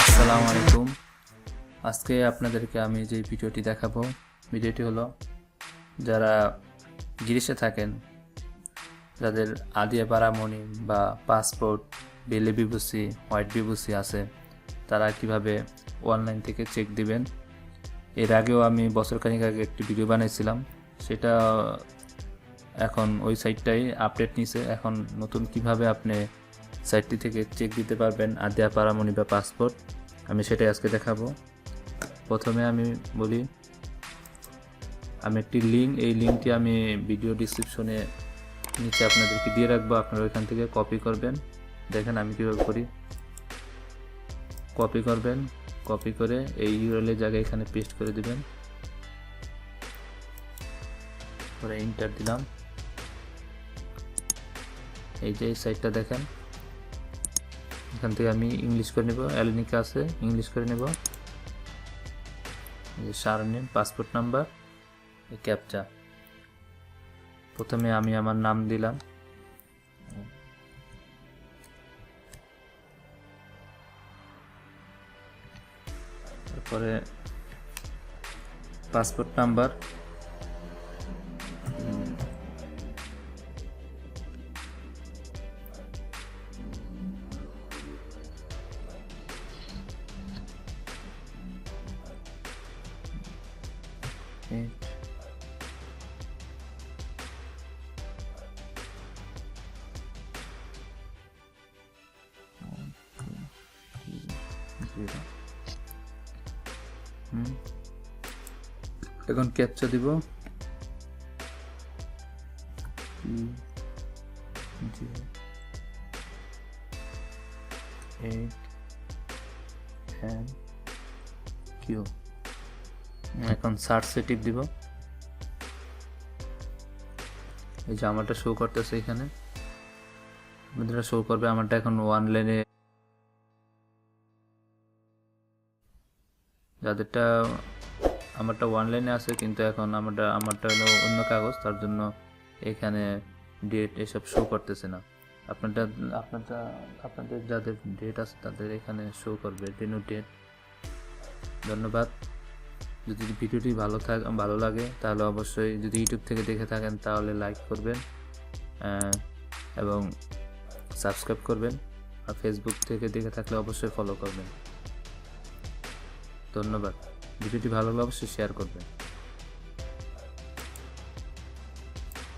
আসসালামু আলাইকুম। আজকে আপনাদেরকে আমি যে ভিডিওটি দেখাবো, ভিডিওটি হলো যারা গিরিশে থাকেন, যাদের আদিয়া পারামণি বা পাসপোর্ট, বেলে বিবুসি হোয়াইট বিবুসি আছে, তারা কীভাবে অনলাইন থেকে চেক দিবেন? এর আগেও আমি বছরখানিক আগে একটি ভিডিও বানিয়েছিলাম, সেটা এখন ওই সাইটটাই আপডেট নিছে এখন নতুন কীভাবে আপনি সাইটটি থেকে চেক দিতে পারবেন আদিয়া পারামণি বা পাসপোর্ট আমি সেটাই আজকে দেখাবো। প্রথমে আমি বলি, আমি একটি লিঙ্ক এই লিঙ্কটি আমি ভিডিও ডিসক্রিপশনে নিচে আপনাদেরকে দিয়ে রাখব। আপনারা ওইখান থেকে কপি করবেন। দেখেন আমি কীভাবে করি। কপি করবেন কপি করে এই ইউরএলের জায়গায় এখানে পেস্ট করে দেবেন। পরে ইন্টার দিলাম। এই যে এই সাইটটা দেখেন। এখান থেকে আমি ইংলিশ করে নেব অ্যালেনিকা আছে ইংলিশ করে নেব। সারনেম পাসপোর্ট নাম্বার ক্যাপচা প্রথমে আমি আমার নাম দিলাম। তারপরে পাসপোর্ট নাম্বার game. এখন ক্যাপচা দিব এইট এম কিউ এখন সার্চে টিপ দিব। এই যে আমারটা শো করতেছে এখানে। আপনাদের শো করবে, আমারটা এখন ওয়ান লাইনে যাদেরটা আমারটা ওয়ান লাইনে আছে, কিন্তু এখন আমারটা আমারটা হলো অন্য কাগজ, তার জন্য এখানে ডেট এসব শো করতেছে না। আপনারটা আপনারটা, আপনাদের যাদের ডেট আছে, তাদের এখানে শো করবে ডেনু ডেট ধন্যবাদ। যদি ভিডিওটি ভালো থাক, ভালো লাগে, তাহলে অবশ্যই যদি ইউটিউব থেকে দেখে থাকেন, তাহলে লাইক করবেন এবং সাবস্ক্রাইব করবেন, আর ফেসবুক থেকে দেখে থাকলে অবশ্যই ফলো করবেন। ধন্যবাদ। ভিডিওটি ভালো লাগলে অবশ্যই শেয়ার করবেন।